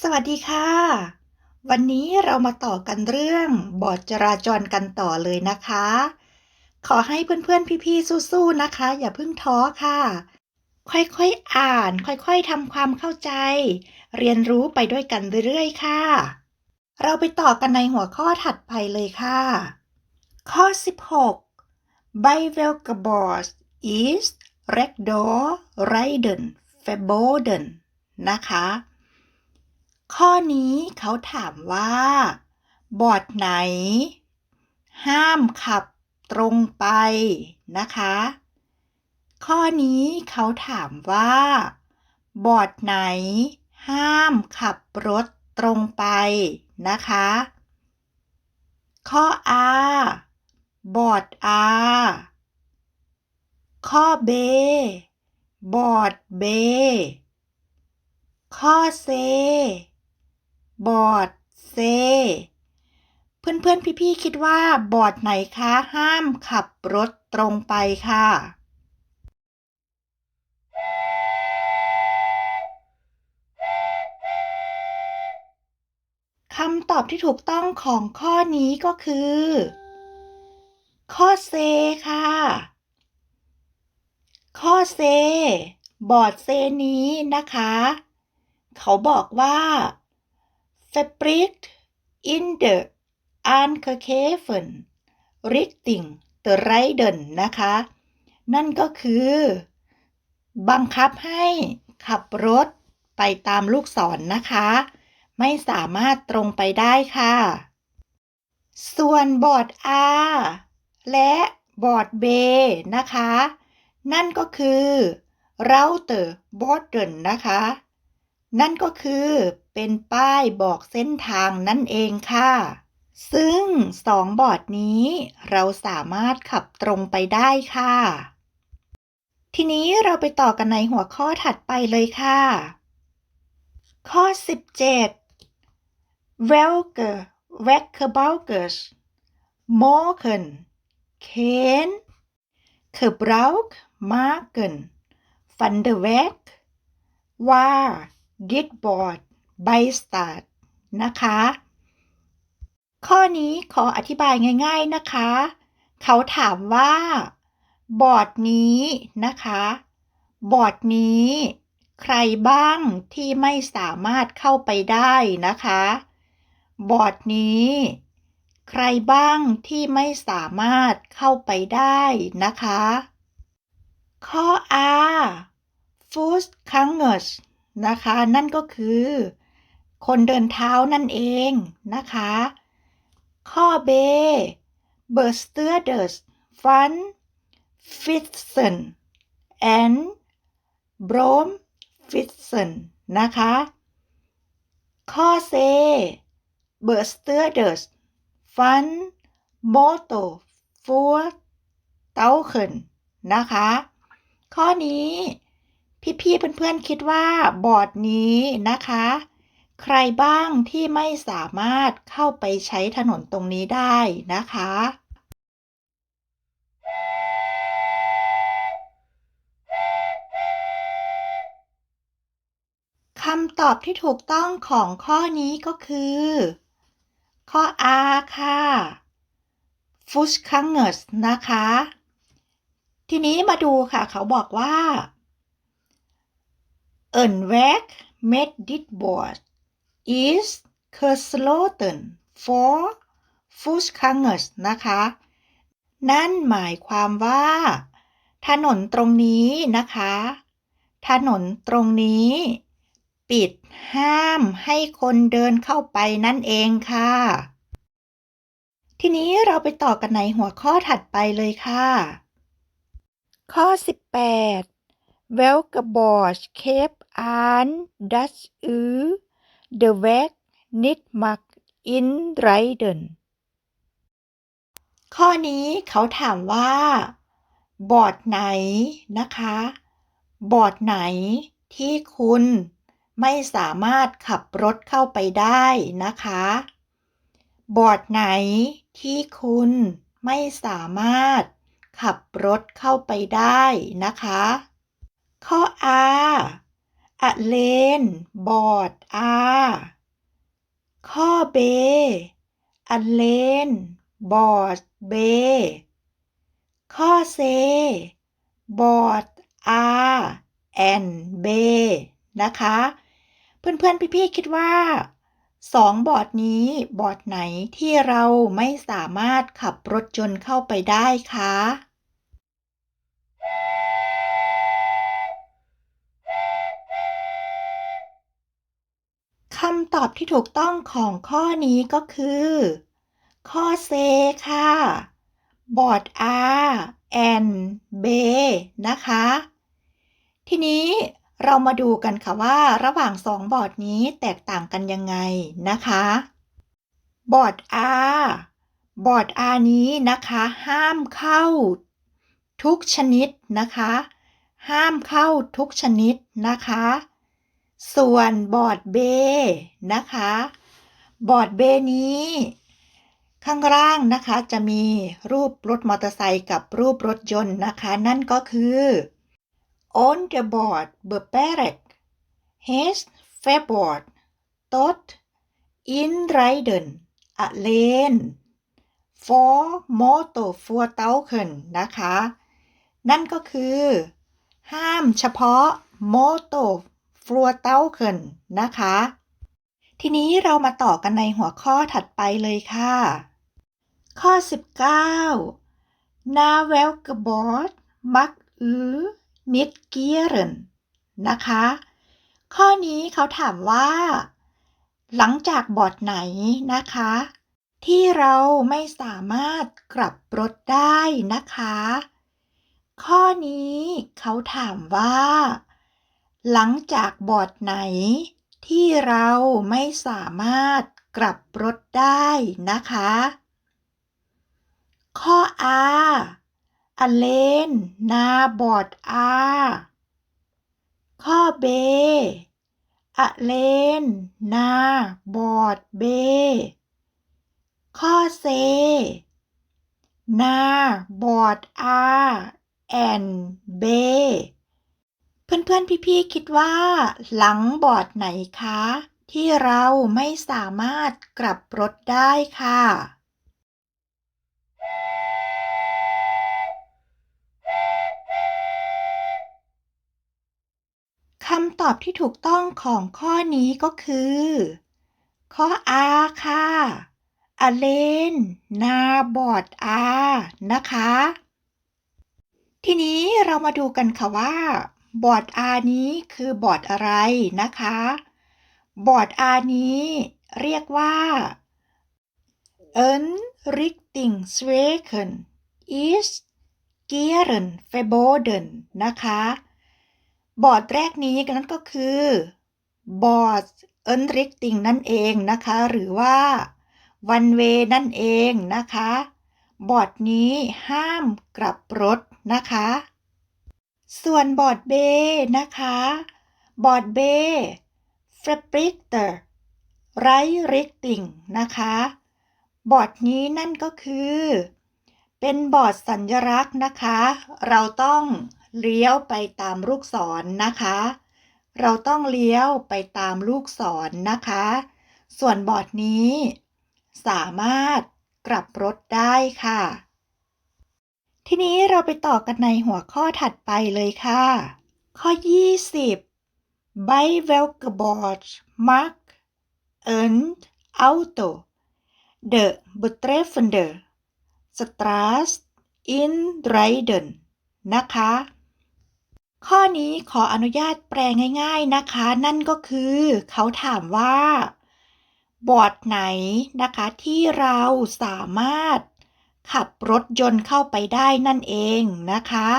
สวัสดีค่ะ วันนี้เรามาต่อกันเรื่องบอร์ดจราจรกันต่อเลยนะคะ ขอให้เพื่อนๆพี่ๆสู้ๆนะคะ อย่าเพิ่งท้อค่ะ ค่อยๆอ่าน ค่อยๆทำความเข้าใจ เรียนรู้ไปด้วยกันเรื่อยๆค่ะ เราไปต่อกันในหัวข้อถัดไปเลยค่ะ ข้อ 16 By welke bord is rechtdoor rijden verboden นะคะ ข้อนี้เขาถามว่า บอร์ดไหน ห้ามขับตรงไปนะคะ ข้อนี้เขาถามว่า บอร์ดไหน ห้ามขับรถตรงไปนะคะ ข้อ A บอร์ด A ข้อ B บอร์ด B ข้อ C บอร์ด C เพื่อนๆพี่ๆคิดว่าบอร์ดไหนคะห้ามขับรถตรงไปค่ะ คำตอบที่ถูกต้องของข้อนี้ก็คือ ข้อ C ค่ะ ข้อ C บอร์ด C นี้นะคะ เขาบอกว่า Fabric in the Ankerkeven Richting the r i d e n นะคะ นั่นก็คือ บังคับให้ขับรถไปตามลูกศรนนะคะ ไม่สามารถตรงไปได้ค่ะ ส่วนบอร์ด R และบอร์ด B นะคะ นั่นก็คือ Router Borden นะคะ นั่นก็คือเป็นป้ายบอกเส้นทางนั่นเองค่ะ ซึ่งสองบอร์ดนี้เราสามารถขับตรงไปได้ค่ะ ทีนี้เราไปต่อกันในหัวข้อถัดไปเลยค่ะ ข้อ 17 w e l k e w e c k e b a u k e s m o r g e n k e n k e b r a u k m a r k e n v a n d e r w e c k w a r wekkerbaukers mogen geen gebruik maken van de weg waar dit bord bij staat นะคะ ข้อนี้ขออธิบายง่าย ๆนะคะ เขาถามว่า บอร์ดนี้นะคะ บอร์ดนี้ ใครบ้างที่ไม่สามารถเข้าไปได้นะคะ บอร์ดนี้ ใครบ้างที่ไม่สามารถเข้าไปได้นะคะ ข้อ R f o o t c a n g e r s นะคะ นั่นก็คือ คนเดินเท้านั่นเองนะคะ ข้อ B b e s t e r d e r s van f i t s e n and brom f i t s e n นะคะ ข้อ C b e s t e r d e r s van motor voor tauchen นะคะ ข้อนี้ พี่ๆเพื่อนๆคิดว่าบอร์ดนี้นะคะ ใครบ้างที่ไม่สามารถเข้าไปใช้ถนนตรงนี้ได้นะคะ คำตอบที่ถูกต้องของข้อนี้ก็คือ ข้อ R ค่ะ f u s k a n g e r s นะคะ ทีนี้มาดูค่ะ เขาบอกว่า Een weg met dit bord is gesloten for voetgangers นะคะ นั่นหมายความว่า ถนนตรงนี้นะคะ ถนนตรงนี้ ปิดห้ามให้คนเดินเข้าไปนั่นเองค่ะ ทีนี้เราไปต่อกันในหัวข้อถัดไปเลยค่ะ ข้อ 18 Welke bord keep aan dat u de weg niet mag inrijden ข้อนี้เขาถามว่า บอร์ดไหนนะคะ บอร์ดไหนที่คุณไม่สามารถขับรถเข้าไปได้นะคะ บอร์ดไหนที่คุณไม่สามารถขับรถเข้าไปได้นะคะ ข้อ A a lane บอร์ด a ข้อ b a lane บอร์ด b ข้อ c บอร์ด r and b นะคะ เพื่อนๆ พี่ๆ คิดว่าสองบอร์ดนี้บอร์ดไหนที่เราไม่สามารถขับรถยนต์เข้าไปได้คะำตอบที่ถูกต้องของข้อนี้ก็คือ ข้อ C ค่ะ บอร์ด R and B นะคะ ทีนี้เรามาดูกันค่ะว่าระหว่างสองบอร์ดนี้แตกต่างกันยังไงนะคะ บอร์ด R บอร์ด R นี้นะคะ ห้ามเข้าทุกชนิดนะคะ ห้ามเข้าทุกชนิดนะคะ ส่วนบอร์ด B นะคะ บอร์ด B นี้ ข้างล่างนะคะจะมีรูปรถมอเตอร์ไซค์กับรูปรถยนต์นะคะ นั่นก็คือ On the board beperkt has verbod tot inrijden alleen for motorvoertuigen นะคะ นั่นก็คือ ห้ามเฉพาะ motorvoertuigen นะคะ ทีนี้เรามาต่อกันในหัวข้อถัดไปเลยค่ะ ข้อ 19 Na welke bord mag u niet keren นะคะ ข้อนี้เขาถามว่า หลังจากบอร์ดไหนนะคะ ที่เราไม่สามารถกลับรถได้นะคะ ข้อนี้เขาถามว่า หลังจากบอร์ดไหน ที่เราไม่สามารถกลับรถได้นะคะ ข้อ A อเลนนาบอร์ด A ข้อ B อเลนนาบอร์ด B ข้อ C นาบอร์ด R and B เพื่อนๆ พี่ๆ คิดว่า หลังบอร์ดไหนคะ ที่เราไม่สามารถกลับรถได้ค่ะ คำตอบที่ถูกต้องของข้อนี้ก็คือ ข้อ A ค่ะอเลนนาบอร์ด A นะคะ ทีนี้เรามาดูกันค่ะว่า บอร์ด R นี้คือบอร์ดอะไรนะคะ บอร์ด R นี้เรียกว่า e n r i c h t i n g s w e k e n is gieren verboden นะคะ บอร์ดแรกนี้นั่นก็คือบอร์ด Enrichting นั่นเองนะคะ หรือว่า one way นั่นเองนะคะ บอร์ดนี้ห้ามกลับรถนะคะ ส่วนบอร์ดเบนะคะ บอร์ดเบ f r e b r i c t e r right richting นะคะ บอร์ดนี้นั่นก็คือ เป็นบอร์ดสัญลักษณ์นะคะ เราต้องเลี้ยวไปตามลูกศรนนะคะ เราต้องเลี้ยวไปตามลูกศรนนะคะ ส่วนบอร์ดนี้ สามารถกลับรถได้ค่ะ ทีนี้เราไปต่อกันในหัวข้อถัดไปเลยค่ะ ข้อ 20 By welke bord mag een auto de betreffende straat inrijden นะคะ ข้อนี้ขออนุญาตแปลง่าย ๆนะคะ นั่นก็คือเขาถามว่า บอร์ดไหนนะคะที่เราสามารถ ขับรถยนต์เข้าไปได้นั่นเองนะคะ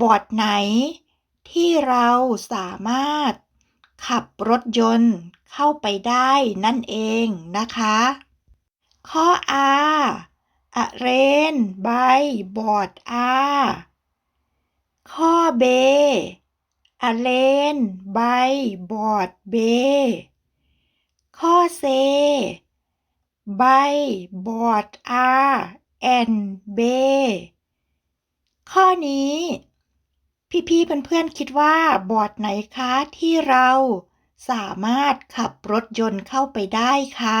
บอร์ดไหนที่เราสามารถขับรถยนต์เข้าไปได้นั่นเองนะคะ ข้อ A อะเรนใบบอร์ด A ข้อ B อะเลนใบบอร์ด B ข้อ C ใบบอร์ด R and B ข้อนี้ พี่ๆเพื่อนๆคิดว่าบอร์ดไหนคะที่เราสามารถขับรถยนต์เข้าไปได้คะ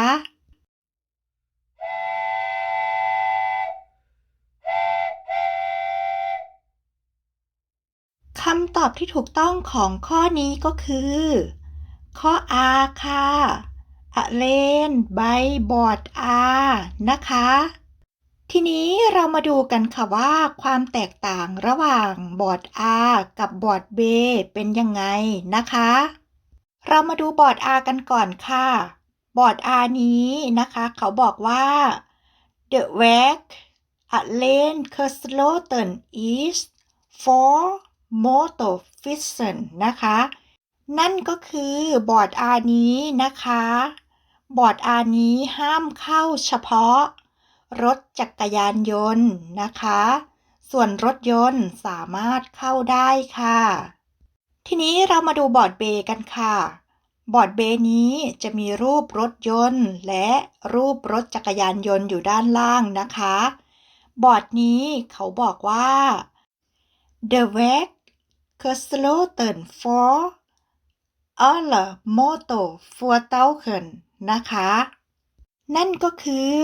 คำตอบที่ถูกต้องของข้อนี้ก็คือ ข้อ R ค่ะอเลนใบบอร์ด R นะคะ ทีนี้เรามาดูกันค่ะว่าความแตกต่างระหว่างบอร์ด R กับบอร์ด B เป็นยังไงนะคะ เรามาดูบอร์ด R กันก่อนค่ะ บอร์ด R นี้นะคะ เขาบอกว่า the weg a l e n k e s l o t e n is for motor f i s s e n นะคะ นั่นก็คือบอร์ด R นี้นะคะ บอร์ด R นี้ห้ามเข้าเฉพาะ รถจักรยานยนต์นะคะ ส่วนรถยนต์สามารถเข้าได้ค่ะ ทีนี้เรามาดูบอร์ดเบกันค่ะ บอร์ดเบนี้จะมีรูปรถยนต์ และรูปรถจักรยานยนต์อยู่ด้านล่างนะคะ บอร์ดนี้เขาบอกว่า The weg k e s l o t e n for alle motor f o r t a u k e n นะคะ นั่นก็คือ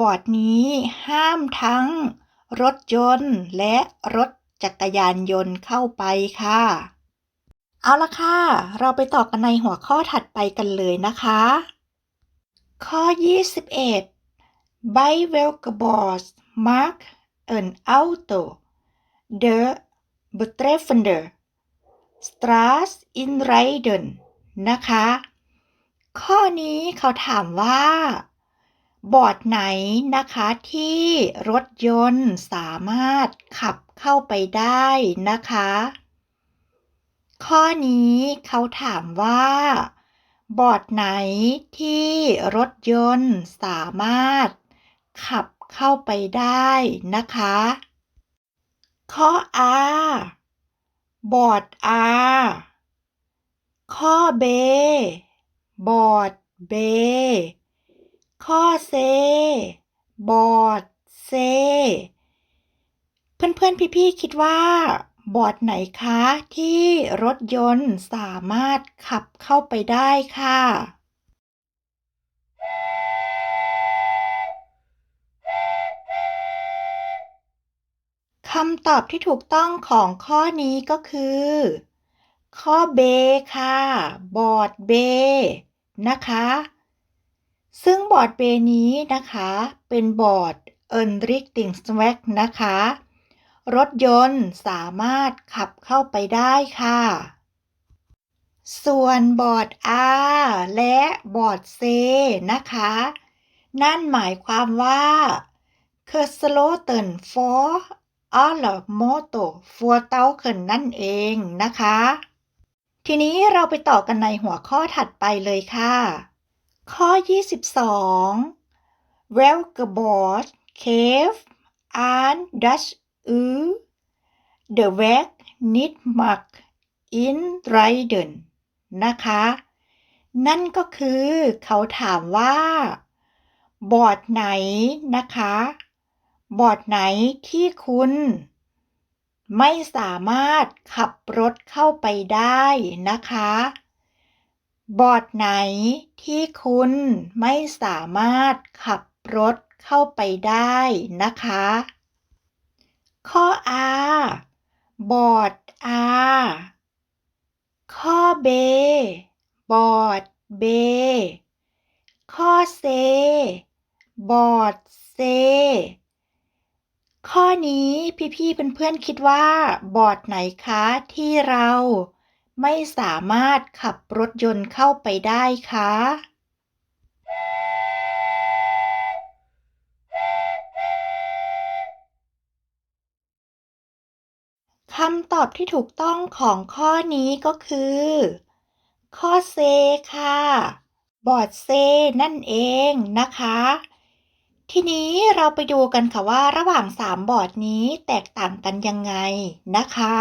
บอร์ดนี้ห้ามทั้ง รถยนต์และรถจักรยานยนต์เข้าไปค่ะ เอาละค่ะ เราไปต่อกันในหัวข้อถัดไปกันเลยนะคะ ข้อ 21 By welke bord mag een auto de betreffende straat inrijden นะคะ ข้อนี้เขาถามว่า บอร์ดไหนนะคะที่รถยนต์สามารถขับเข้าไปได้นะคะ ข้อนี้เขาถามว่า บอร์ดไหนที่รถยนต์สามารถขับเข้าไปได้นะคะ ข้อ R บอร์ด R ข้อ B บอร์ด B ข้อ C บอร์ด C เพื่อนๆพี่ๆคิดว่า บอร์ดไหนคะ ที่รถยนต์สามารถขับเข้าไปได้ค่ะคำตอบที่ถูกต้องของข้อนี้ก็คือ ข้อเบค่ะ บอร์ดเบนะคะ ซึ่งบอร์ดเบนี้นะคะ เป็นบอร์ดเอินริกติงสวักนะคะ รถยนต์สามารถขับเข้าไปได้ค่ะ ส่วนบอร์ด R และบอร์ด C นะคะ นั่นหมายความว่า k e s l o t e n for alle motor f o r t a u k e n นั่นเองนะคะ ทีนี้เราไปต่อกันในหัวข้อถัดไปเลยค่ะ ข้อ 22 Welke bord cave aan das u de weg niet mag inrijden นะคะ นั่นก็คือเขาถามว่า บอร์ดไหนนะคะ บอร์ดไหนที่คุณ ไม่สามารถขับรถเข้าไปได้นะคะ บอร์ดไหนที่คุณไม่สามารถขับรถเข้าไปได้นะคะ ข้อ R บอร์ด R ข้อ B บอร์ด B ข้อ C บอร์ด C ข้อนี้พี่ๆเพื่อนๆคิดว่าบอร์ดไหนคะที่เรา ไม่สามารถขับรถยนต์เข้าไปได้คะคำตอบที่ถูกต้องของข้อนี้ก็คือ ข้อเซค่ะ บอร์ดเซนั่นเองนะคะ ทีนี้เราไปดูกันค่ะว่าระหว่าง 3 บอร์ดนี้แตกต่างกันยังไงนะคะ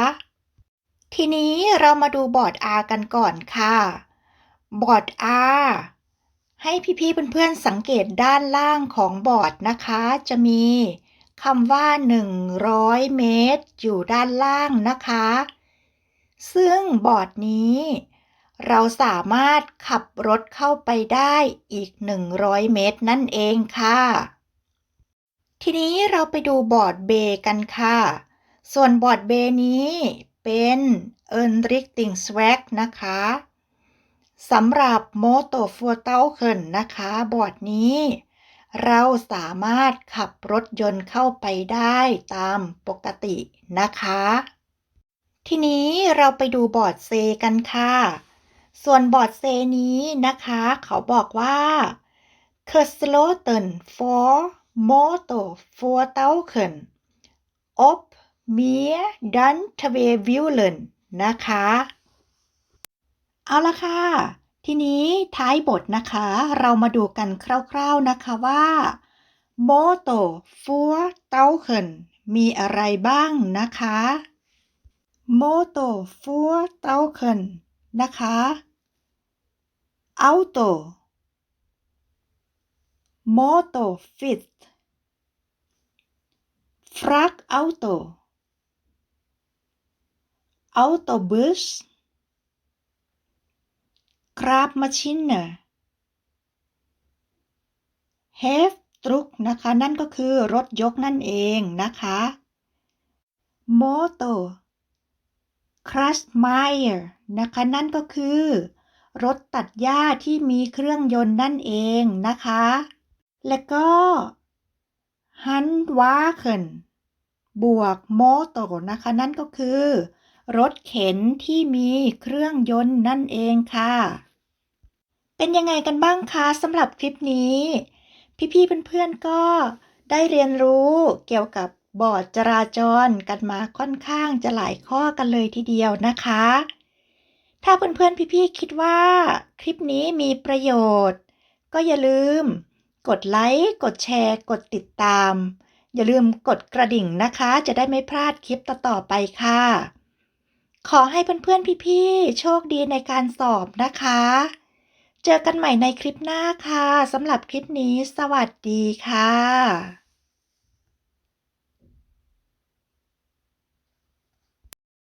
ทีนี้เรามาดูบอร์ด R กันก่อนค่ะ บอร์ด R ให้พี่ๆเพื่อนๆสังเกตด้านล่างของบอร์ดนะคะ จะมีคำว่า 100 เมตร อยู่ด้านล่างนะคะ ซึ่งบอร์ดนี้ เราสามารถขับรถเข้าไปได้อีก 100 เมตรนั่นเองค่ะ ทีนี้เราไปดูบอร์ดเบกันค่ะ ส่วนบอร์ดเบนี้ เป็น e n r i c h t i n g s w a g นะคะสำหรับโมโตฟัวเต้าเคินนะคะ บอร์ดนี้ เราสามารถขับรถยนต์เข้าไปได้ตามปกตินะคะ ทีนี้เราไปดูบอร์ดเซกันค่ะ ส่วนบอร์ดเซนี้นะคะ เขาบอกว่า k e s l o t e n for motor for t a u k e n op meer dan twee wielen นะคะ เอาละค่ะ ทีนี้ท้ายบทนะคะ เรามาดูกันคร่าวๆนะคะว่า motor for t a u k e n มีอะไรบ้างนะคะ motor for t a u k e n นะคะ auto motor fit frag auto autobus graafmachine h e f truck นะคะ นั่นก็คือรถยกนั่นเองนะคะ motor c r u s h m i r นะคะ นั่นก็คือ รถตัดหญ้าที่มีเครื่องยนต์นั่นเองนะคะ และก็ handwagen บวก motor นะคะ นั่นก็คือ รถเข็นที่มีเครื่องยนต์นั่นเองค่ะ เป็นยังไงกันบ้างคะสำหรับคลิปนี้ พี่ๆเพื่อนๆก็ได้เรียนรู้เกี่ยวกับบอร์ดจราจรกันมาค่อนข้างจะหลายข้อกันเลยทีเดียวนะคะ ถ้าเพื่อนๆพี่ๆคิดว่าคลิปนี้มีประโยชน์ ก็อย่าลืม กดไลค์กดแชร์ กดติดตาม อย่าลืมกดกระดิ่งนะคะ จะได้ไม่พลาดคลิปต่อๆไปค่ะ ขอให้เพื่อนๆพี่ๆโชคดีในการสอบนะคะ เจอกันใหม่ในคลิปหน้าค่ะสำหรับคลิปนี้ สวัสดีค่ะ